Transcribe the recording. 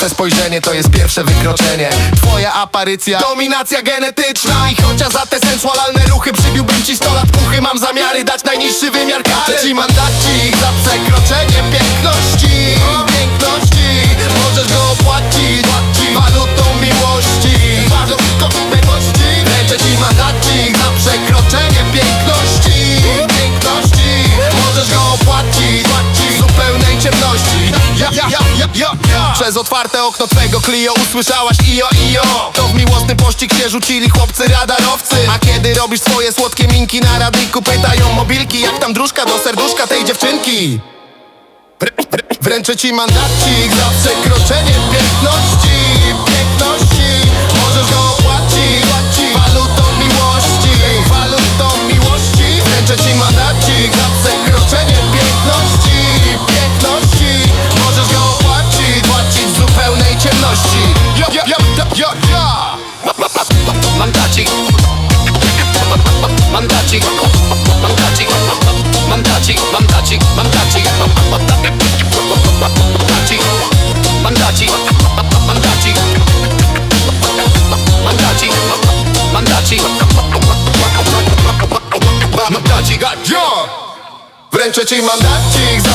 Łatwe spojrzenie to jest pierwsze wykroczenie. Twoja aparycja, dominacja genetyczna. I chociaż za te sensualne ruchy Przybiłbym ci 100 lat puchy Mam zamiary dać najniższy wymiar kary Ci mandacik za przekroczenie Piękności Przez otwarte okno twego Clio usłyszałaś ijo, ijo To w miłosny pościg się rzucili chłopcy radarowcy. A kiedy robisz swoje słodkie minki na radyjku Pytają mobilki jak tam dróżka do serduszka tej dziewczynki? Wr- wr- Wręczę ci mandacik za przekroczenie piękności Piękności ja, ja. Mandacik Mandacik Mandacik Mandacik Mandacik Mandacik Mandacik Mandacik Mandacik Mandacik Mandacik Mandacik! Wręczę ci mandacik za